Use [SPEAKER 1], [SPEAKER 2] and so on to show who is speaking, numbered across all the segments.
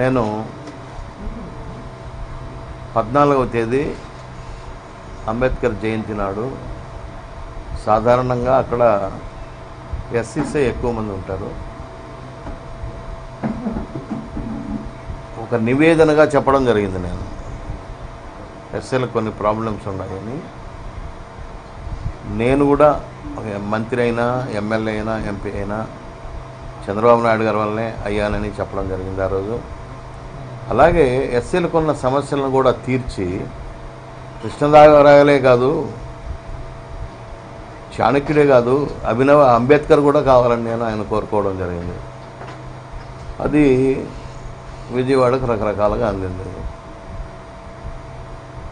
[SPEAKER 1] నేను పద్నాలుగవ తేదీ అంబేద్కర్ జయంతి నాడు సాధారణంగా అక్కడ ఎస్సీసే ఎక్కువ మంది ఉంటారు. ఒక నివేదనగా చెప్పడం జరిగింది నేను. ఎస్సీలకు కొన్ని ప్రాబ్లమ్స్ ఉన్నాయని. నేను కూడా ఒక మంత్రి అయినా ఎమ్మెల్యే అయినా ఎంపీ అయినా చంద్రబాబు నాయుడు గారి వల్లనే అయ్యానని చెప్పడం జరిగింది ఆ రోజు. అలాగే ఎస్సీలకు ఉన్న సమస్యలను కూడా తీర్చి కృష్ణదేవరాయలే కాదు చాణక్యుడే కాదు అభినవ అంబేద్కర్ కూడా కావాలని నేను ఆయన కోరుకోవడం జరిగింది. అది విజయవాడకు రకరకాలుగా అందింది.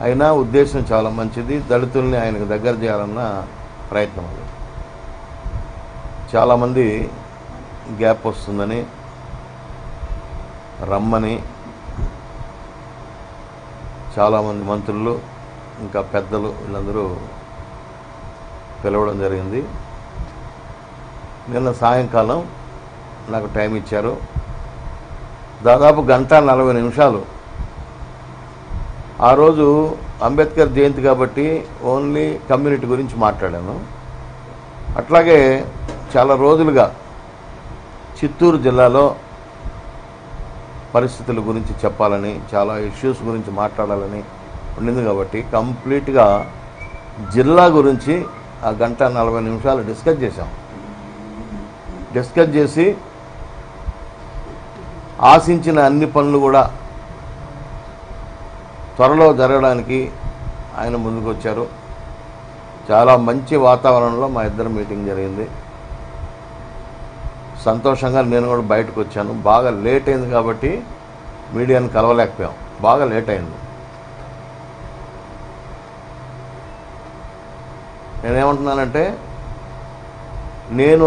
[SPEAKER 1] అయినా ఉద్దేశం చాలా మంచిది దళితుల్ని ఆయనకు దగ్గర చేయాలన్న ప్రయత్నం అది. చాలామంది గ్యాప్ వస్తుందని రమ్మని చాలామంది మంత్రులు ఇంకా పెద్దలు వీళ్ళందరూ పిలవడం జరిగింది. నిన్న సాయంకాలం నాకు టైం ఇచ్చారు. దాదాపు గంట నలభై నిమిషాలు. ఆ రోజు అంబేద్కర్ జయంతి కాబట్టి ఓన్లీ కమ్యూనిటీ గురించి మాట్లాడాను. అట్లాగే చాలా రోజులుగా చిత్తూరు జిల్లాలో పరిస్థితుల గురించి చెప్పాలని చాలా ఇష్యూస్ గురించి మాట్లాడాలని ఉండింది కాబట్టి కంప్లీట్గా జిల్లా గురించి ఆ గంట నలభై నిమిషాలు డిస్కస్ చేశాం. డిస్కస్ చేసి ఆశించిన అన్ని పనులు కూడా త్వరలో జరగడానికి ఆయన ముందుకు వచ్చారు చాలా మంచి వాతావరణంలో మా ఇద్దరు మీటింగ్ జరిగింది. సంతోషంగా నేను కూడా బయటకు వచ్చాను. బాగా లేట్ అయింది కాబట్టి మీడియాని కలవలేకపోయాం. బాగా లేట్ అయింది. నేనేమంటున్నానంటే నేను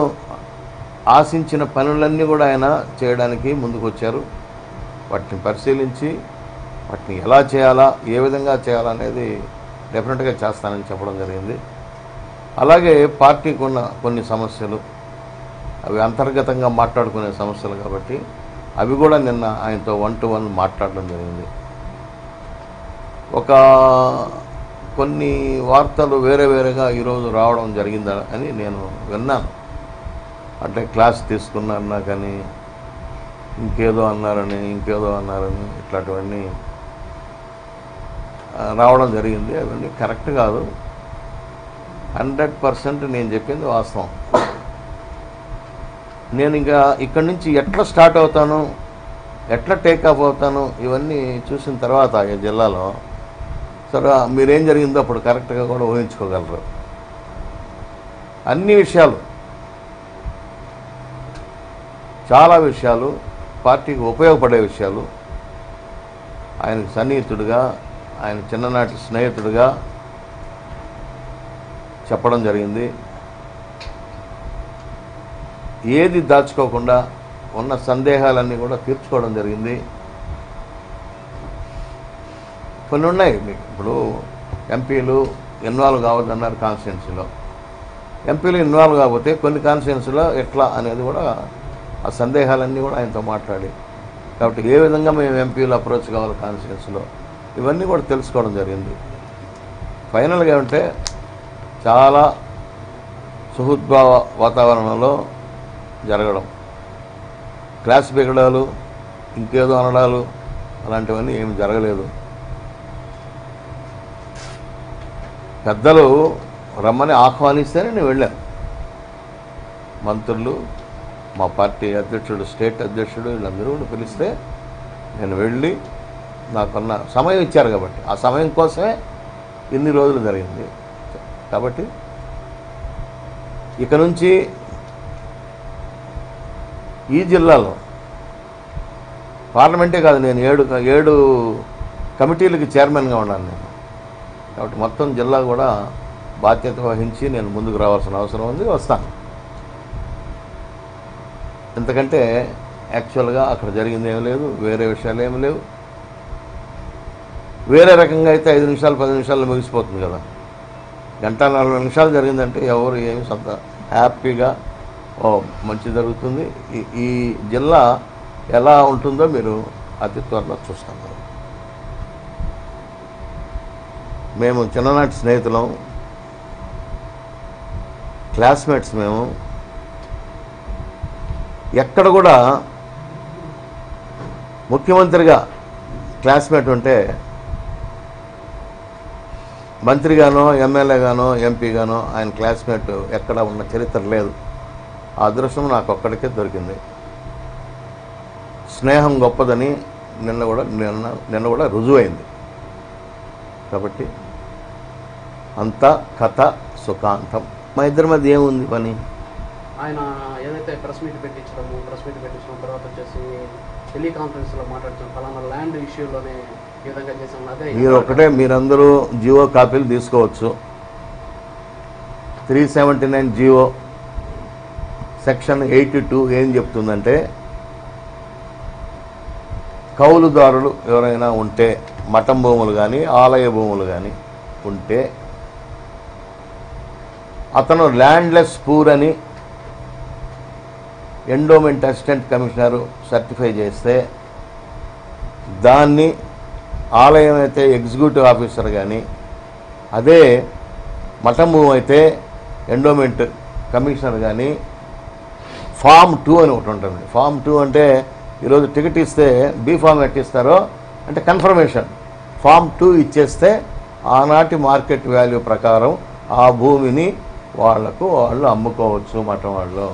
[SPEAKER 1] ఆశించిన పనులన్నీ కూడా ఆయన చేయడానికి ముందుకు వచ్చారు వాటిని పరిశీలించి వాటిని ఎలా చేయాలా ఏ విధంగా చేయాలనేది డెఫినెట్గా చేస్తానని చెప్పడం జరిగింది. అలాగే పార్టీకి ఉన్న కొన్ని సమస్యలు అవి అంతర్గతంగా మాట్లాడుకునే సమస్యలు కాబట్టి అవి కూడా నిన్న ఆయనతో వన్ టు వన్ మాట్లాడడం జరిగింది. ఒక కొన్ని వార్తలు వేరే వేరేగా ఈరోజు రావడం జరిగిందా అని నేను విన్నాను. అంటే క్లాస్ తీసుకున్నారన్నా కానీ ఇంకేదో అన్నారని ఇంకేదో అన్నారని ఇట్లాంటివన్నీ రావడం జరిగింది. అవన్నీ కరెక్ట్ కాదు. హండ్రెడ్ పర్సెంట్ నేను చెప్పింది వాస్తవం. నేను ఇంకా ఇక్కడి నుంచి ఎట్లా స్టార్ట్ అవుతాను ఎట్లా టేకాఫ్ అవుతాను ఇవన్నీ చూసిన తర్వాత ఈ జిల్లాలో సరే మీరేం జరిగిందో అప్పుడు కరెక్ట్గా కూడా ఊహించుకోగలరు. అన్ని విషయాలు చాలా విషయాలు పార్టీకి ఉపయోగపడే విషయాలు ఆయనకు సన్నిహితుడిగా ఆయన చిన్ననాటి స్నేహితుడిగా చెప్పడం జరిగింది. ఏది దాచుకోకుండా ఉన్న సందేహాలన్నీ కూడా తీర్చుకోవడం జరిగింది. కొన్ని ఉన్నాయి. మీకు ఇప్పుడు ఎంపీలు ఇన్వాల్వ్ కావద్దన్నారు కాన్స్టిట్యున్సీలో. ఎంపీలు ఇన్వాల్వ్ కాకపోతే కొన్ని కాన్స్టిట్యున్సీలో ఎట్లా అనేది కూడా ఆ సందేహాలన్నీ కూడా ఆయనతో మాట్లాడి కాబట్టి ఏ విధంగా మేము ఎంపీలు అప్రోచ్ కావాలి కాన్స్టిట్యున్సీలో ఇవన్నీ కూడా తెలుసుకోవడం జరిగింది. ఫైనల్గా ఏమంటే చాలా సుహృద్భావ వాతావరణంలో జరగడం. క్లాస్ బిగడాలు ఇంకేదో అనడాలు అలాంటివన్నీ ఏమి జరగలేదు. పెద్దలు రమ్మని ఆహ్వానిస్తేనే నేను వెళ్ళాను. మంత్రులు మా పార్టీ అధ్యక్షుడు స్టేట్ అధ్యక్షుడు వీళ్ళందరూ కూడా పిలిస్తే నేను వెళ్ళి నాకున్న సమయం ఇచ్చారు కాబట్టి ఆ సమయం కోసమే ఇన్ని రోజులు జరిగింది. కాబట్టి ఇక నుంచి ఈ జిల్లాలో పార్లమెంటే కాదు నేను ఏడు ఏడు కమిటీలకి చైర్మన్గా ఉన్నాను నేను. కాబట్టి మొత్తం జిల్లా కూడా బాధ్యత వహించి నేను ముందుకు రావాల్సిన అవసరం ఉంది వస్తాను. ఎందుకంటే యాక్చువల్గా అక్కడ జరిగింది ఏమి లేదు వేరే విషయాలు ఏమీ లేవు. వేరే రకంగా అయితే ఐదు నిమిషాలు పది నిమిషాల్లో ముగిసిపోతుంది కదా. గంట నలభై నిమిషాలు జరిగిందంటే ఎవరు ఏమి సొంత హ్యాపీగా మంచి జరుగుతుంది. ఈ ఈ జిల్లా ఎలా ఉంటుందో మీరు అతి త్వరలో చూస్తాను మేము చిన్ననాటి స్నేహితులం. క్లాస్మేట్స్ మేము. ఎక్కడ కూడా ముఖ్యమంత్రిగా క్లాస్మేట్ ఉంటే మంత్రిగానో ఎమ్మెల్యేగానో ఎంపీగానో ఆయన క్లాస్మేట్ ఎక్కడ ఉన్న చరిత్ర లేదు. ఆ అదృష్టం నాకు ఒక్కడికే దొరికింది. స్నేహం గొప్పదని నిన్న కూడా నిన్న నిన్న కూడా రుజువైంది. కాబట్టి అంతా కథ సుఖాంతం. మా ఇద్దరి మధ్య ఏముంది పని?
[SPEAKER 2] ఆయన ఏదైతే ప్రెస్ మీట్ పెట్టించడము ప్రెస్ మీట్ పెట్టించిన తర్వాత వచ్చేసి టెలికాన్ఫరెన్స్లో మాట్లాడుతున్నాం. ఫలానా ల్యాండ్ ఇష్యూలోనే ఈ విధంగా చేసాం. అదే
[SPEAKER 1] మీరు ఒకటే మీరందరూ జియో కాపీలు తీసుకోవచ్చు. Three seventy nine GO section eighty two ఏం చెప్తుందంటే కౌలుదారులు ఎవరైనా ఉంటే మఠం భూములు కానీ ఆలయ భూములు కానీ ఉంటే అతను ల్యాండ్లెస్ పూర్ అని ఎండోమెంట్ అసిస్టెంట్ కమిషనరు సర్టిఫై చేస్తే దాన్ని ఆలయం అయితే ఎగ్జిక్యూటివ్ ఆఫీసర్ కానీ అదే మఠం భూమి అయితే ఎండోమెంట్ కమిషనర్ కానీ ఫామ్ టూ అని ఒకటి ఉంటుంది. ఫామ్ టూ అంటే ఈరోజు టికెట్ ఇస్తే బీ ఫామ్ ఎట్టిస్తారో అంటే కన్ఫర్మేషన్. ఫామ్ టూ ఇచ్చేస్తే ఆనాటి మార్కెట్ వాల్యూ ప్రకారం ఆ భూమిని వాళ్ళకు వాళ్ళు అమ్ముకోవచ్చు మఠం వాళ్ళు.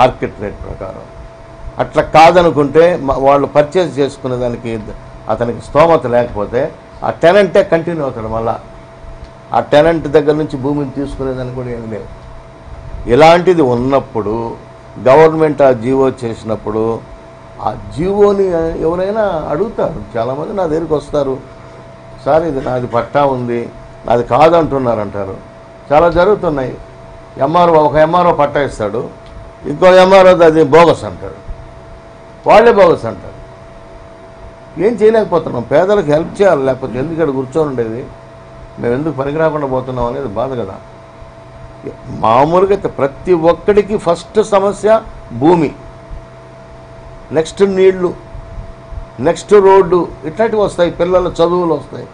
[SPEAKER 1] మార్కెట్ రేట్ ప్రకారం. అట్లా కాదనుకుంటే వాళ్ళు పర్చేజ్ చేసుకునే దానికి అతనికి స్తోమత లేకపోతే ఆ టెనెంటే కంటిన్యూ అవుతాడు మళ్ళా. ఆ టెనెంట్ దగ్గర నుంచి భూమిని తీసుకునేదానికి కూడా ఏమి లేవు. ఇలాంటిది ఉన్నప్పుడు గవర్నమెంట్ ఆ జీవో చేసినప్పుడు ఆ జీవోని ఎవరైనా అడుగుతారు. చాలామంది నా దగ్గరికి వస్తారు. సార్ ఇది నాది పట్టా ఉంది. నాది కాదంటున్నారు అంటారు చాలా జరుగుతున్నాయి. ఎంఆర్ఓ ఒక ఎంఆర్ఓ పట్టా ఇస్తాడు. ఇంకో ఎంఆర్ఓ అది బోగస్ అంటాడు వాళ్ళే బోగస్ అంటారు. ఏం చేయలేకపోతున్నాం. పేదలకు హెల్ప్ చేయాలి. లేకపోతే ఎందుకు ఇక్కడ కూర్చొని ఉండేది? మేము ఎందుకు పనికిరాకుండా పోతున్నాం అనేది బాధ కదా. మామూలుగా అయితే ప్రతి ఒక్కడికి ఫస్ట్ సమస్య భూమి. నెక్స్ట్ నీళ్ళు నెక్స్ట్ రోడ్డు ఇట్లాంటివి వస్తాయి పిల్లల చదువులు వస్తాయి.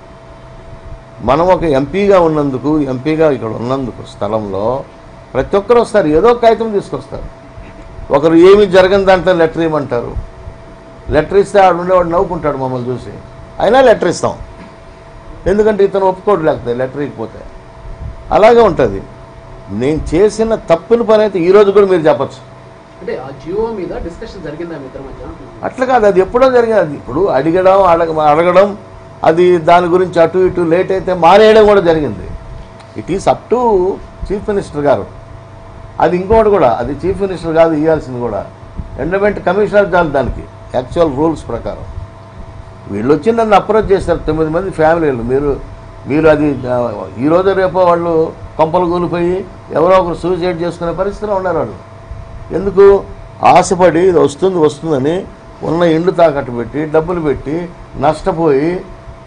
[SPEAKER 1] మనం ఒక ఎంపీగా ఉన్నందుకు ఎంపీగా ఇక్కడ ఉన్నందుకు స్థలంలో ప్రతి ఒక్కరు వస్తారు ఏదో కాగితం తీసుకొస్తారు. ఒకరు ఏమి జరగని దాంట్లో లెటర్ ఇవ్వమంటారు. లెటర్ ఇస్తే ఆడు ఉండేవాడు నవ్వుకుంటాడు మమ్మల్ని చూసి. అయినా లెటర్ ఇస్తాం. ఎందుకంటే ఇతను ఒప్పుకోడు లేకపోతే లెటర్ ఇకపోతే అలాగే ఉంటుంది. నేను చేసిన తప్పుల పని అయితే ఈరోజు కూడా మీరు చెప్పచ్చు.
[SPEAKER 2] అంటే ఆ జియో మీద డిస్కషన్ జరిగిందా మీ ఇద్దరి మధ్య? అంటున్నాను.
[SPEAKER 1] అట్లా కాదు అది ఎప్పుడో జరిగింది. అది ఇప్పుడు అడిగడం అడగ అడగడం అది దాని గురించి అటు ఇటు లేట్ అయితే మానేయడం కూడా జరిగింది. It is up to chief minister గారు. అది ఇంకోటి కూడా అది చీఫ్ మినిస్టర్ కాదు ఇవ్వాల్సింది కూడా. ఎండోమెంట్ కమిషనర్ చాలు దానికి యాక్చువల్ రూల్స్ ప్రకారం. వీళ్ళు వచ్చి నన్ను అప్రోచ్ చేస్తారు తొమ్మిది మంది ఫ్యామిలీలు. మీరు మీరు అది ఈరోజు రేపో వాళ్ళు కొంపలు కూలిపోయి ఎవరో ఒకరు సూసైడ్ చేసుకునే పరిస్థితిలో ఉన్నారు వాళ్ళు. ఎందుకు? ఆశపడి ఇది వస్తుంది వస్తుందని ఉన్న ఇండ్లు తాకట్టు పెట్టి డబ్బులు పెట్టి నష్టపోయి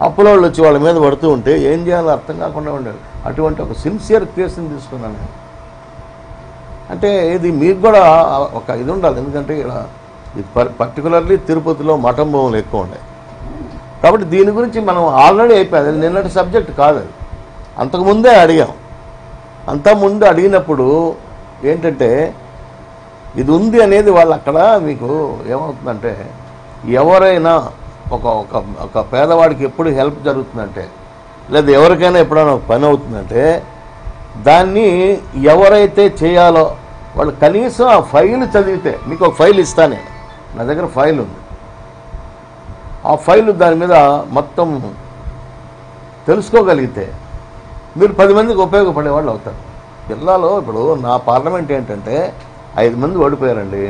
[SPEAKER 1] అప్పుల వాళ్ళు వచ్చి వాళ్ళ మీద పడుతూ ఉంటే ఏం చేయాలో అర్థం కాకుండా ఉండేది. అటువంటి ఒక సిన్సియర్ కేసుని తీసుకున్నాను నేను. అంటే ఇది మీకు కూడా ఒక ఇది ఉండాలి. ఎందుకంటే ఇక్కడ ఇది పర్టికులర్లీ తిరుపతిలో మఠం భూములు ఎక్కువ ఉన్నాయి. కాబట్టి దీని గురించి మనం ఆల్రెడీ అయిపోయింది నిన్నటి సబ్జెక్ట్ కాదు అది. అంతకుముందే అడిగాం. అంతకుముందు అడిగినప్పుడు ఏంటంటే ఇది ఉంది అనేది వాళ్ళు అక్కడ మీకు ఏమవుతుందంటే ఎవరైనా ఒక ఒక ఒక పేదవాడికి ఎప్పుడు హెల్ప్ జరుగుతుందంటే లేదా ఎవరికైనా ఎప్పుడైనా ఒక పని అవుతుందంటే దాన్ని ఎవరైతే చేయాలో వాళ్ళు కనీసం ఆ ఫైల్ చదివితే మీకు ఒక ఫైల్ ఇస్తా నేను నా దగ్గర ఫైల్ ఉంది. ఆ ఫైల్ దాని మీద మొత్తం తెలుసుకోగలిగితే మీరు పది మందికి ఉపయోగపడే వాళ్ళు అవుతారు. జిల్లాలో ఇప్పుడు నా పార్లమెంట్ ఏంటంటే ఐదు మంది ఓడిపోయారండి.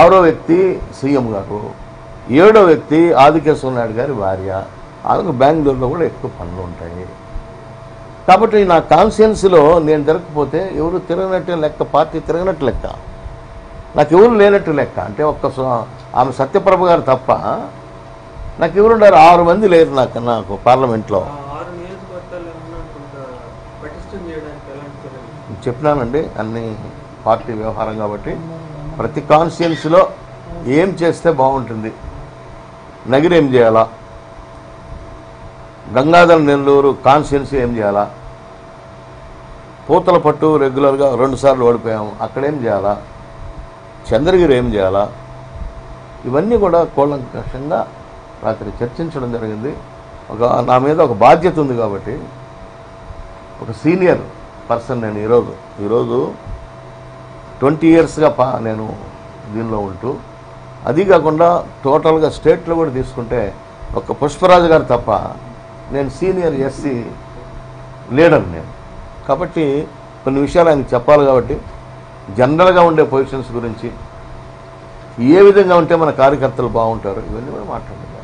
[SPEAKER 1] ఆరో వ్యక్తి సీఎం గారు ఏడో వ్యక్తి ఆదికేశ్వర నాయుడు గారి భార్య ఆమెకు బెంగళూరులో కూడా ఎక్కువ పనులు ఉంటాయి. కాబట్టి నా కాన్స్టిట్యున్సీలో నేను తిరగకపోతే ఎవరు తిరగనట్టు లెక్క పార్టీ తిరగనట్టు లెక్క? నాకు ఎవరు లేనట్టు లెక్క? అంటే ఒక్క ఆమె సత్యప్రభ గారు తప్ప నాకు ఎవరు ఉన్నారు ఆరు మంది లేరు నాకు నాకు పార్లమెంట్లో. చెప్పినానండి అన్ని పార్టీ వ్యవహారం కాబట్టి. ప్రతి కాన్స్టిట్యున్సీలో ఏం చేస్తే బాగుంటుంది? నగిరి ఏం చేయాలా? గంగాధర నెల్లూరు కాన్స్టిట్యున్సీ ఏం చేయాలా? పూతల పట్టు రెగ్యులర్గా రెండుసార్లు ఓడిపోయాము అక్కడేం చేయాలా? చంద్రగిరి ఏం చేయాలా? ఇవన్నీ కూడా కూలంకషంగా రాత్రి చర్చించడం జరిగింది. ఒక నా మీద ఒక బాధ్యత ఉంది కాబట్టి ఒక సీనియర్ పర్సన్ నేను ఈరోజు ఈరోజు ట్వంటీ ఇయర్స్గా పా నేను దీనిలో ఉంటూ అది కాకుండా టోటల్గా స్టేట్లో కూడా తీసుకుంటే ఒక పుష్పరాజు గారు తప్ప నేను సీనియర్ ఎస్సీ లీడర్ నేను. కాబట్టి కొన్ని విషయాలు ఆయనకు చెప్పాలి కాబట్టి జనరల్గా ఉండే పొజిషన్స్ గురించి ఏ విధంగా ఉంటే మన కార్యకర్తలు బాగుంటారు ఇవన్నీ కూడా మాట్లాడాలి